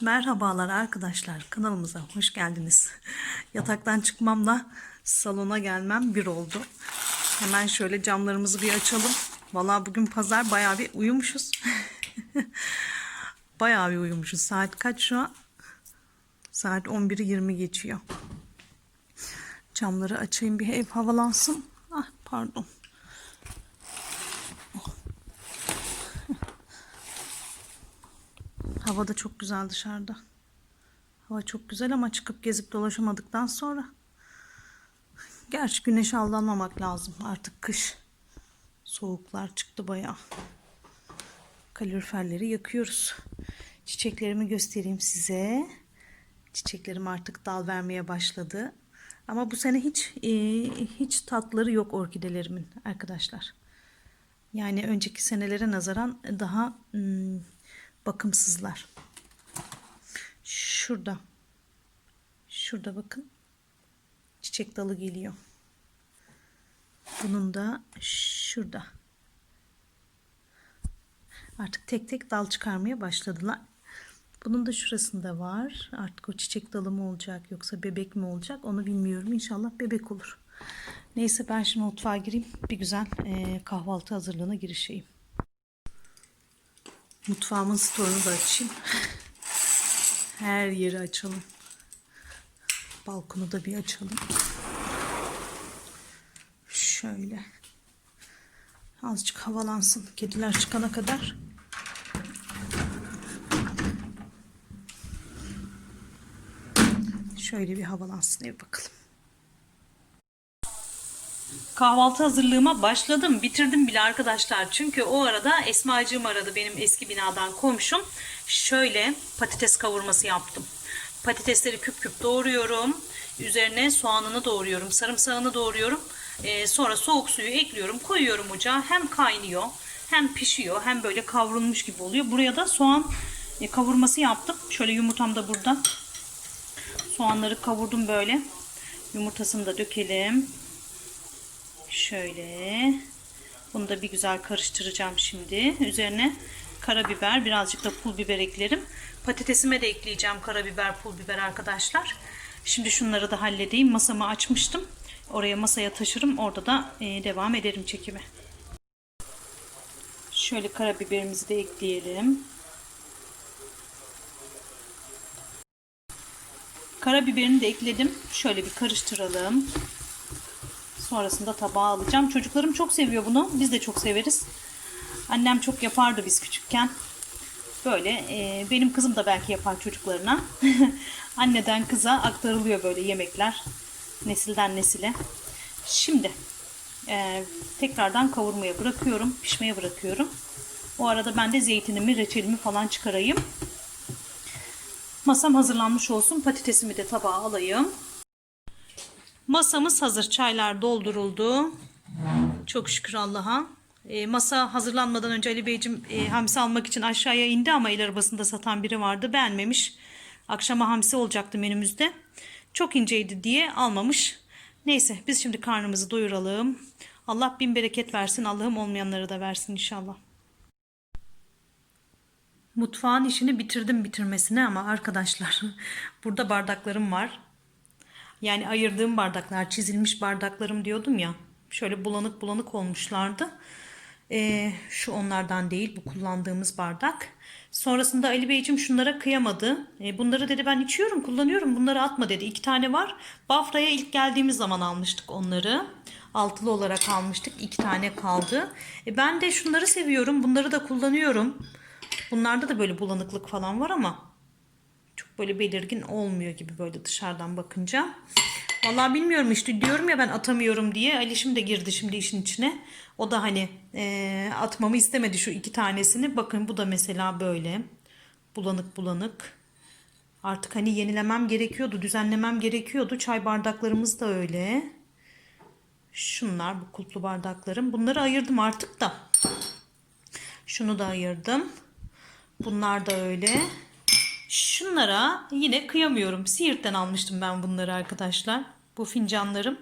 Merhabalar arkadaşlar kanalımıza hoş geldiniz. Yataktan çıkmamla salona gelmem bir oldu. Hemen şöyle camlarımızı bir açalım. Vallahi bugün pazar bayağı bir uyumuşuz. bayağı bir uyumuşuz. Saat kaç şu an? Saat 11'i 20 geçiyor. Camları açayım bir ev havalansın. Ah pardon. Hava da çok güzel dışarıda. Hava çok güzel ama çıkıp gezip dolaşamadıktan sonra. Gerçi güneşe aldanmamak lazım. Artık kış. Soğuklar çıktı bayağı. Kaloriferleri yakıyoruz. Çiçeklerimi göstereyim size. Çiçeklerim artık dal vermeye başladı. Ama bu sene hiç e, hiç tatları yok orkidelerimin arkadaşlar. Yani önceki senelere nazaran daha hmm, bakımsızlar. Şurada. Şurada bakın. Çiçek dalı geliyor. Bunun da şurada. Artık tek tek dal çıkarmaya başladılar. Bunun da şurasında var. Artık o çiçek dalı mı olacak yoksa bebek mi olacak onu bilmiyorum. İnşallah bebek olur. Neyse ben şimdi mutfağa gireyim. Bir güzel kahvaltı hazırlığına girişeyim. Mutfağımın storunu da açayım. Her yeri açalım. Balkonu da bir açalım. Şöyle. Azıcık havalansın. Kediler çıkana kadar. Şöyle bir havalansın ev bakalım. Kahvaltı hazırlığıma başladım. Bitirdim bile arkadaşlar. Çünkü o arada Esmacığım aradı benim eski binadan komşum. Şöyle patates kavurması yaptım. Patatesleri küp küp doğruyorum. Üzerine soğanını doğruyorum. Sarımsağını doğruyorum. Ee, sonra soğuk suyu ekliyorum. Koyuyorum ocağa. Hem kaynıyor hem pişiyor hem böyle kavrulmuş gibi oluyor. Buraya da soğan e, kavurması yaptım. Şöyle yumurtam da burada. Soğanları kavurdum böyle. Yumurtasını da dökelim. Şöyle. Bunu da bir güzel karıştıracağım şimdi. Üzerine karabiber, birazcık da pul biber eklerim. Patatesime de ekleyeceğim karabiber, pul biber arkadaşlar. Şimdi şunları da halledeyim. Masamı açmıştım. Oraya masaya taşırım. Orada da e, devam ederim çekime. Şöyle karabiberimizi de ekleyelim. Karabiberini de ekledim. Şöyle bir karıştıralım. Sonrasında tabağa alacağım. Çocuklarım çok seviyor bunu. Biz de çok severiz. Annem çok yapardı biz küçükken. Böyle e, benim kızım da belki yapar çocuklarına. Anneden kıza aktarılıyor böyle yemekler. Nesilden nesile. Şimdi e, tekrardan kavurmaya bırakıyorum. Pişmeye bırakıyorum. O arada ben de zeytinimi, reçelimi falan çıkarayım. Masam hazırlanmış olsun. Patatesimi de tabağa alayım. Masamız hazır. Çaylar dolduruldu. Çok şükür Allah'a. E, masa hazırlanmadan önce Ali Beyciğim e, hamsi almak için aşağıya indi ama el arabasında satan biri vardı. Beğenmemiş. Akşama hamsi olacaktı menümüzde. Çok inceydi diye almamış. Neyse biz şimdi karnımızı doyuralım. Allah bin bereket versin. Allah'ım olmayanları da versin inşallah. Mutfağın işini bitirdim bitirmesine ama arkadaşlar burada bardaklarım var. Yani ayırdığım bardaklar, çizilmiş bardaklarım diyordum ya. Şöyle bulanık bulanık olmuşlardı. Ee, şu onlardan değil, bu kullandığımız bardak. Sonrasında Ali Beyciğim şunlara kıyamadı. Ee, bunları dedi ben içiyorum, kullanıyorum. Bunları atma dedi. İki tane var. Bafra'ya ilk geldiğimiz zaman almıştık onları. Altılı olarak almıştık. İki tane kaldı. E, ben de şunları seviyorum. Bunları da kullanıyorum. Bunlarda da böyle bulanıklık falan var ama böyle belirgin olmuyor gibi böyle dışarıdan bakınca. Vallahi bilmiyorum işte diyorum ya ben atamıyorum diye. Alişim de girdi şimdi işin içine. O da hani e, atmamı istemedi şu iki tanesini. Bakın bu da mesela böyle bulanık bulanık. Artık hani yenilemem gerekiyordu, düzenlemem gerekiyordu. Çay bardaklarımız da öyle. Şunlar bu kulplu bardaklarım. Bunları ayırdım artık da. Şunu da ayırdım. Bunlar da öyle. Şunlara yine kıyamıyorum. Siirt'ten almıştım ben bunları arkadaşlar. Bu fincanlarım.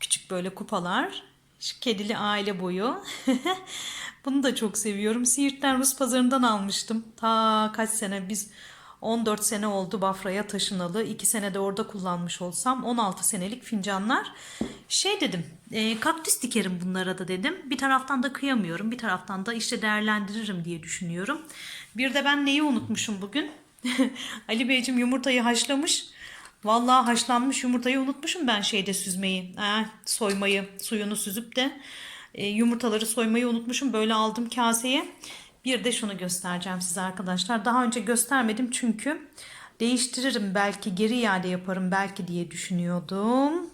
Küçük böyle kupalar. Şu kedili aile boyu. Bunu da çok seviyorum. Siirt'ten Rus pazarından almıştım. Ta kaç sene biz 14 sene oldu Bafra'ya taşınalı. 2 sene de orada kullanmış olsam 16 senelik fincanlar. Şey dedim e, kaktüs dikerim bunlara da dedim. Bir taraftan da kıyamıyorum. Bir taraftan da işte değerlendiririm diye düşünüyorum. Bir de ben neyi unutmuşum bugün? Ali Beyciğim yumurtayı haşlamış. Vallahi haşlanmış yumurtayı unutmuşum ben şeyde süzmeyi. Eh, soymayı, suyunu süzüp de e, yumurtaları soymayı unutmuşum. Böyle aldım kaseye. Bir de şunu göstereceğim size arkadaşlar. Daha önce göstermedim çünkü değiştiririm belki geri iade yaparım belki diye düşünüyordum.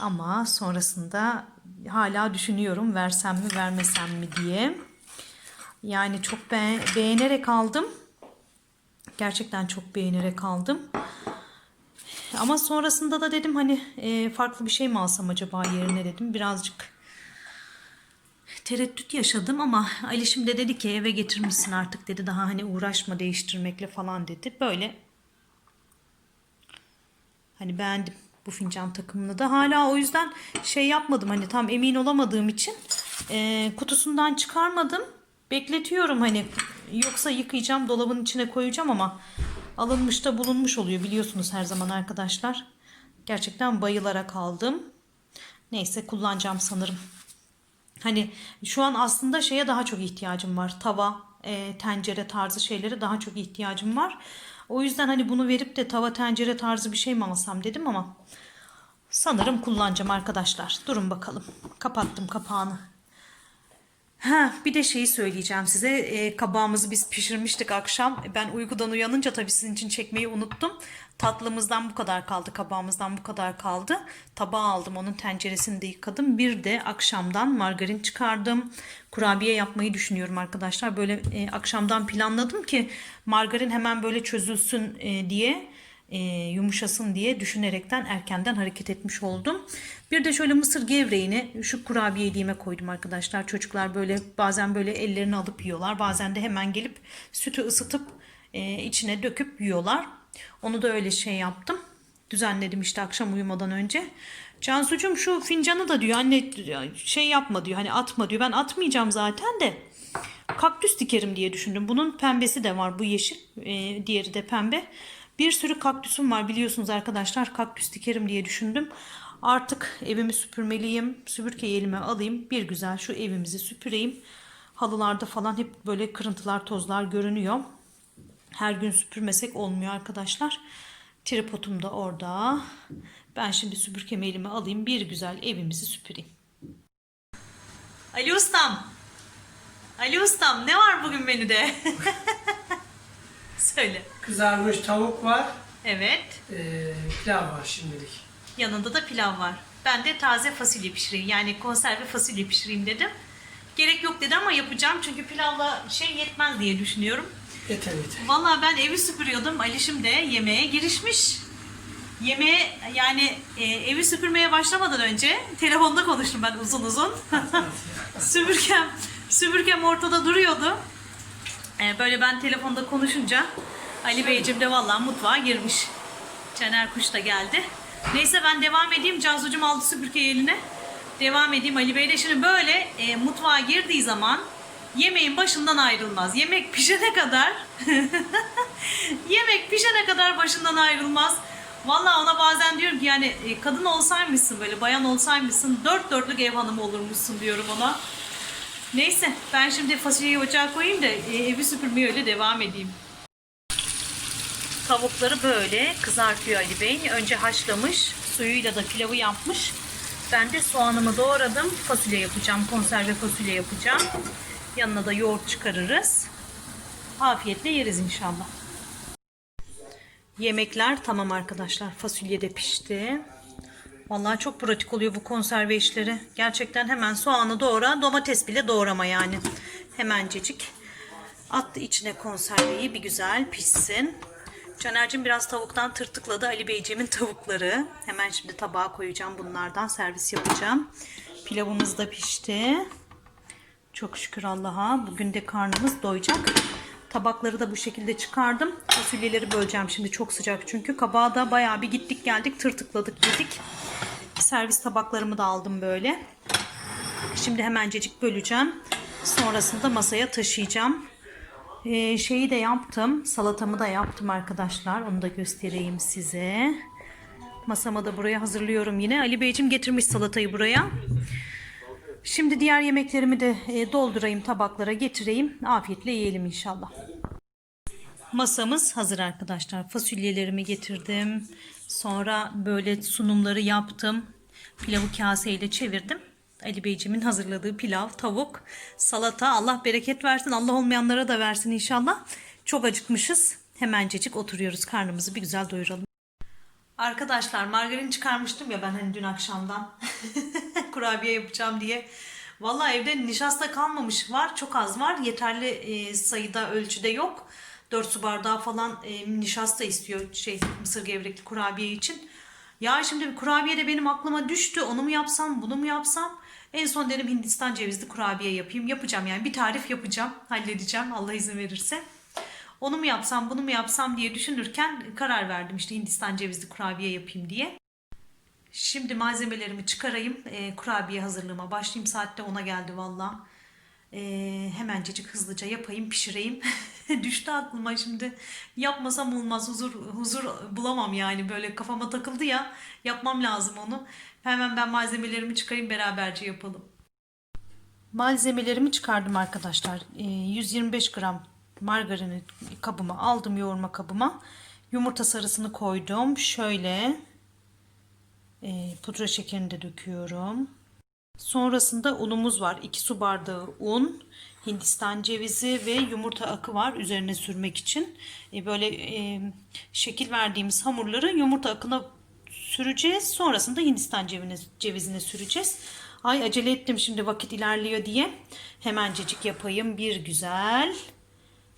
Ama sonrasında hala düşünüyorum versem mi vermesem mi diye. Yani çok be- beğenerek aldım. Gerçekten çok beğenerek aldım. Ama sonrasında da dedim hani e, farklı bir şey mi alsam acaba yerine dedim. Birazcık tereddüt yaşadım ama Ali şimdi dedi ki eve getirmişsin artık dedi. Daha hani uğraşma değiştirmekle falan dedi. Böyle hani beğendim bu fincan takımını da. Hala o yüzden şey yapmadım hani tam emin olamadığım için e, kutusundan çıkarmadım. Bekletiyorum hani yoksa yıkayacağım dolabın içine koyacağım ama alınmış da bulunmuş oluyor biliyorsunuz her zaman arkadaşlar. Gerçekten bayılarak aldım. Neyse kullanacağım sanırım. Hani şu an aslında şeye daha çok ihtiyacım var. Tava, e, tencere tarzı şeylere daha çok ihtiyacım var. O yüzden hani bunu verip de tava tencere tarzı bir şey mi alsam dedim ama sanırım kullanacağım arkadaşlar. Durun bakalım. Kapattım kapağını. Ha, bir de şeyi söyleyeceğim size. E, kabağımızı biz pişirmiştik akşam. Ben uykudan uyanınca tabii sizin için çekmeyi unuttum. Tatlımızdan bu kadar kaldı, kabağımızdan bu kadar kaldı. Tabağı aldım, onun tenceresini de yıkadım. Bir de akşamdan margarin çıkardım. Kurabiye yapmayı düşünüyorum arkadaşlar. Böyle e, akşamdan planladım ki margarin hemen böyle çözülsün e, diye e, yumuşasın diye düşünerekten erkenden hareket etmiş oldum. Bir de şöyle mısır gevreğini şu kurabiyeliğime koydum arkadaşlar. Çocuklar böyle bazen böyle ellerini alıp yiyorlar. Bazen de hemen gelip sütü ısıtıp e, içine döküp yiyorlar. Onu da öyle şey yaptım. Düzenledim işte akşam uyumadan önce. Cansucuğum şu fincanı da diyor anne şey yapma diyor hani atma diyor. Ben atmayacağım zaten de kaktüs dikerim diye düşündüm. Bunun pembesi de var bu yeşil e, diğeri de pembe. Bir sürü kaktüsüm var biliyorsunuz arkadaşlar kaktüs dikerim diye düşündüm. Artık evimi süpürmeliyim. Süpürgeyi elime alayım. Bir güzel şu evimizi süpüreyim. Halılarda falan hep böyle kırıntılar tozlar görünüyor. Her gün süpürmesek olmuyor arkadaşlar. Tripodum da orada. Ben şimdi süpürgemi elime alayım. Bir güzel evimizi süpüreyim. Ali Ustam. Ali Ustam ne var bugün menüde? Söyle. Kızarmış tavuk var, Evet. ee, pilav var şimdilik. Yanında da pilav var. Ben de taze fasulye pişireyim. Yani konserve fasulye pişireyim dedim. Gerek yok dedi ama yapacağım çünkü pilavla şey yetmez diye düşünüyorum. Yeter yeter. Vallahi ben evi süpürüyordum. Alişim de yemeğe girişmiş. Yemeğe yani e, evi süpürmeye başlamadan önce telefonda konuştum ben uzun uzun. süpürgem, süpürgem ortada duruyordu. E, böyle ben telefonda konuşunca Ali Beyciğim de vallahi mutfağa girmiş. Caner Kuş da geldi. Neyse ben devam edeyim. Cansucuğum aldı süpürgeyi eline. Devam edeyim. Ali Bey de şimdi böyle e, mutfağa girdiği zaman yemeğin başından ayrılmaz. Yemek pişene kadar yemek pişene kadar başından ayrılmaz. Vallahi ona bazen diyorum ki yani e, kadın olsaymışsın böyle bayan olsaymışsın dört dörtlük ev hanımı olurmuşsun diyorum ona. Neyse ben şimdi fasulyeyi ocağa koyayım da e, evi süpürmeye öyle devam edeyim. Tavukları böyle kızartıyor Ali Bey. Önce haşlamış, suyuyla da pilavı yapmış. Ben de soğanımı doğradım. Fasulye yapacağım, konserve fasulye yapacağım. Yanına da yoğurt çıkarırız. Afiyetle yeriz inşallah. Yemekler tamam arkadaşlar. Fasulye de pişti. Vallahi çok pratik oluyor bu konserve işleri. Gerçekten hemen soğanı doğra, domates bile doğrama yani. Hemencecik. Attı içine konserveyi bir güzel pişsin. Caner'cim biraz tavuktan tırtıkladı. Ali Beyciğimin tavukları. Hemen şimdi tabağa koyacağım bunlardan. Servis yapacağım. Pilavımız da pişti. Çok şükür Allah'a. Bugün de karnımız doyacak. Tabakları da bu şekilde çıkardım. Fasulyeleri böleceğim şimdi çok sıcak çünkü. Kabağa da bayağı bir gittik geldik tırtıkladık yedik. Servis tabaklarımı da aldım böyle. Şimdi hemencecik böleceğim. Sonrasında masaya taşıyacağım. Ee, şeyi de yaptım. Salatamı da yaptım arkadaşlar. Onu da göstereyim size. Masamı da buraya hazırlıyorum yine. Ali Beyciğim getirmiş salatayı buraya. Şimdi diğer yemeklerimi de e, doldurayım tabaklara getireyim. Afiyetle yiyelim inşallah. Masamız hazır arkadaşlar. Fasulyelerimi getirdim. Sonra böyle sunumları yaptım. Pilavı kaseyle çevirdim. Ali Beyciğimin hazırladığı pilav, tavuk, salata. Allah bereket versin. Allah olmayanlara da versin inşallah. Çok acıkmışız. Hemencecik oturuyoruz. Karnımızı bir güzel doyuralım. Arkadaşlar margarin çıkarmıştım ya ben hani dün akşamdan. Kurabiye yapacağım diye. Vallahi evde nişasta kalmamış. Var çok az var. Yeterli e, sayıda ölçüde yok. 4 su bardağı falan e, nişasta istiyor şey mısır gevrekli kurabiye için. Ya şimdi bir kurabiye de benim aklıma düştü. Onu mu yapsam, bunu mu yapsam? En son dedim Hindistan cevizli kurabiye yapayım. Yapacağım yani bir tarif yapacağım. Halledeceğim Allah izin verirse. Onu mu yapsam, bunu mu yapsam diye düşünürken karar verdim işte Hindistan cevizli kurabiye yapayım diye. Şimdi malzemelerimi çıkarayım. E, kurabiye hazırlığıma başlayayım. Saatte ona geldi valla. E, hemencecik hızlıca yapayım, pişireyim. Düştü aklıma şimdi. Yapmasam olmaz. Huzur huzur bulamam yani. Böyle kafama takıldı ya. Yapmam lazım onu. Hemen ben malzemelerimi çıkarayım beraberce yapalım. Malzemelerimi çıkardım arkadaşlar. E, 125 gram margarini kabıma aldım yoğurma kabıma. Yumurta sarısını koydum. Şöyle e, pudra şekerini de döküyorum. Sonrasında unumuz var. 2 su bardağı un, hindistan cevizi ve yumurta akı var üzerine sürmek için. E, böyle e, şekil verdiğimiz hamurları yumurta akına süreceğiz. Sonrasında hindistan cevizine, cevizine süreceğiz. Ay acele ettim şimdi vakit ilerliyor diye. Hemencecik yapayım bir güzel.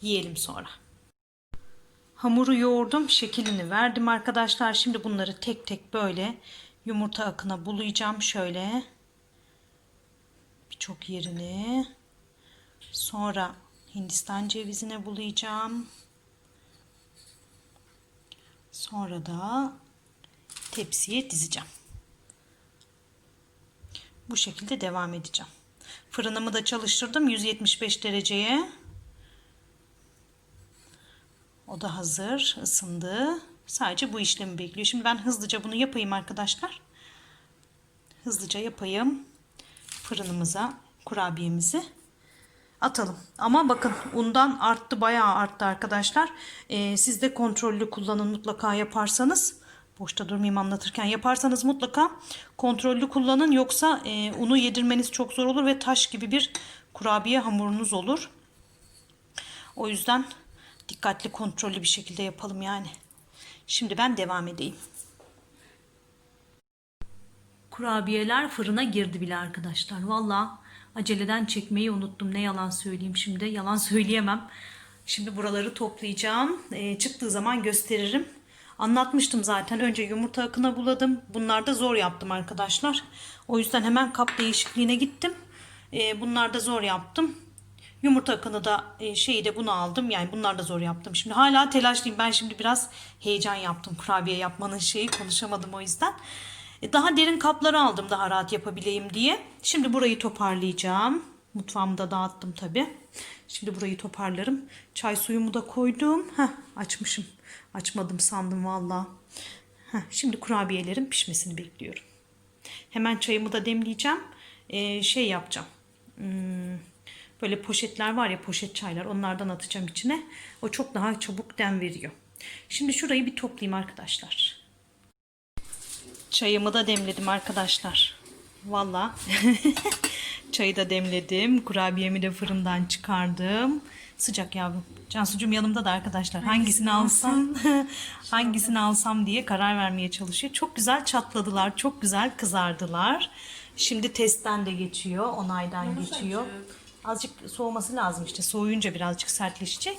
Yiyelim sonra. Hamuru yoğurdum, şeklini verdim arkadaşlar. Şimdi bunları tek tek böyle yumurta akına bulayacağım şöyle. Birçok yerini. Sonra Hindistan cevizine bulayacağım. Sonra da tepsiye dizeceğim. Bu şekilde devam edeceğim. Fırınımı da çalıştırdım 175 dereceye. O da hazır, ısındı. Sadece bu işlemi bekliyor. Şimdi ben hızlıca bunu yapayım arkadaşlar. Hızlıca yapayım. Fırınımıza kurabiyemizi atalım. Ama bakın undan arttı, bayağı arttı arkadaşlar. Ee, siz de kontrollü kullanın mutlaka yaparsanız. Boşta durmayayım anlatırken yaparsanız mutlaka kontrollü kullanın. Yoksa e, unu yedirmeniz çok zor olur ve taş gibi bir kurabiye hamurunuz olur. O yüzden dikkatli kontrollü bir şekilde yapalım yani. Şimdi ben devam edeyim. Kurabiyeler fırına girdi bile arkadaşlar. Valla aceleden çekmeyi unuttum. Ne yalan söyleyeyim şimdi. Yalan söyleyemem. Şimdi buraları toplayacağım. Ee, çıktığı zaman gösteririm. Anlatmıştım zaten. Önce yumurta akına buladım. Bunlar da zor yaptım arkadaşlar. O yüzden hemen kap değişikliğine gittim. Ee, bunlar da zor yaptım. Yumurta akını da e, şeyi de bunu aldım. Yani bunlar da zor yaptım. Şimdi hala telaşlıyım. Ben şimdi biraz heyecan yaptım. Kurabiye yapmanın şeyi konuşamadım o yüzden. E, Daha derin kapları aldım daha rahat yapabileyim diye. Şimdi burayı toparlayacağım. Mutfağımda dağıttım tabi. Şimdi burayı toparlarım. Çay suyumu da koydum. Heh, açmışım. Açmadım sandım valla. Şimdi kurabiyelerin pişmesini bekliyorum. Hemen çayımı da demleyeceğim. Ee, şey yapacağım. Hmm, böyle poşetler var ya poşet çaylar onlardan atacağım içine. O çok daha çabuk dem veriyor. Şimdi şurayı bir toplayayım arkadaşlar. Çayımı da demledim arkadaşlar. Valla. Çayı da demledim. Kurabiyemi de fırından çıkardım. Sıcak yavrum. Cansucuğum yanımda da arkadaşlar. Hangisini alsam hangisini alsam diye karar vermeye çalışıyor. Çok güzel çatladılar. Çok güzel kızardılar. Şimdi testten de geçiyor. Onaydan geçiyor. Azıcık soğuması lazım işte. Soğuyunca birazcık sertleşecek.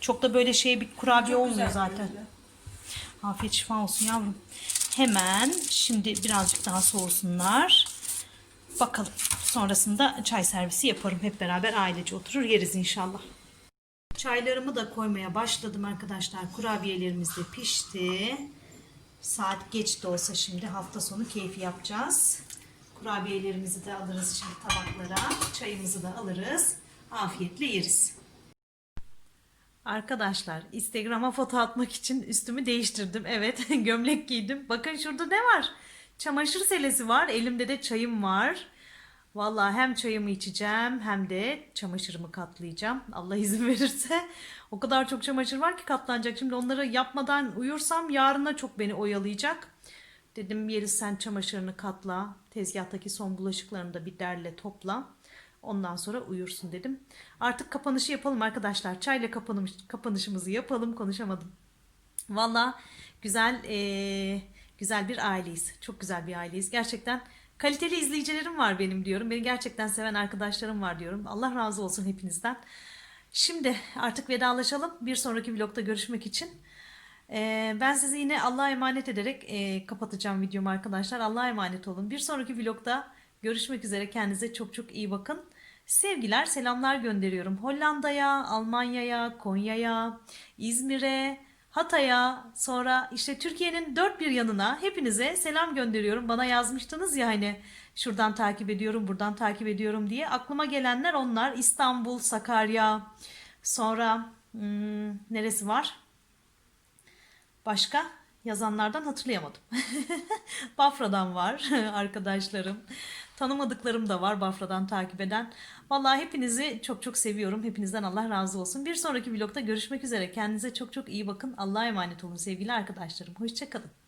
Çok da böyle şey bir kurabiye olmuyor zaten. Afiyet şifa olsun yavrum. Hemen şimdi birazcık daha soğusunlar. Bakalım. Sonrasında çay servisi yaparım. Hep beraber ailece oturur yeriz inşallah. Çaylarımı da koymaya başladım arkadaşlar. Kurabiyelerimiz de pişti. Saat geç de olsa şimdi hafta sonu keyfi yapacağız. Kurabiyelerimizi de alırız şimdi tabaklara. Çayımızı da alırız. Afiyetle yeriz. Arkadaşlar Instagram'a foto atmak için üstümü değiştirdim. Evet gömlek giydim. Bakın şurada ne var? Çamaşır selesi var. Elimde de çayım var. Vallahi hem çayımı içeceğim hem de çamaşırımı katlayacağım. Allah izin verirse. O kadar çok çamaşır var ki katlanacak. Şimdi onları yapmadan uyursam yarına çok beni oyalayacak. Dedim Yeliz sen çamaşırını katla. Tezgahtaki son bulaşıklarını da bir derle topla. Ondan sonra uyursun dedim. Artık kapanışı yapalım arkadaşlar. Çayla kapanış, kapanışımızı yapalım. Konuşamadım. Valla güzel eee, güzel bir aileyiz. Çok güzel bir aileyiz. Gerçekten kaliteli izleyicilerim var benim diyorum. Beni gerçekten seven arkadaşlarım var diyorum. Allah razı olsun hepinizden. Şimdi artık vedalaşalım. Bir sonraki vlogda görüşmek için. Eee, ben sizi yine Allah'a emanet ederek eee, kapatacağım videomu arkadaşlar. Allah'a emanet olun. Bir sonraki vlogda görüşmek üzere. Kendinize çok çok iyi bakın. Sevgiler, selamlar gönderiyorum. Hollanda'ya, Almanya'ya, Konya'ya, İzmir'e, Hatay'a, sonra işte Türkiye'nin dört bir yanına hepinize selam gönderiyorum. Bana yazmıştınız ya hani şuradan takip ediyorum, buradan takip ediyorum diye. Aklıma gelenler onlar. İstanbul, Sakarya, sonra hmm, neresi var? Başka yazanlardan hatırlayamadım. Bafra'dan var arkadaşlarım. Tanımadıklarım da var Bafra'dan takip eden. Vallahi hepinizi çok çok seviyorum. Hepinizden Allah razı olsun. Bir sonraki vlogda görüşmek üzere. Kendinize çok çok iyi bakın. Allah'a emanet olun sevgili arkadaşlarım. Hoşçakalın.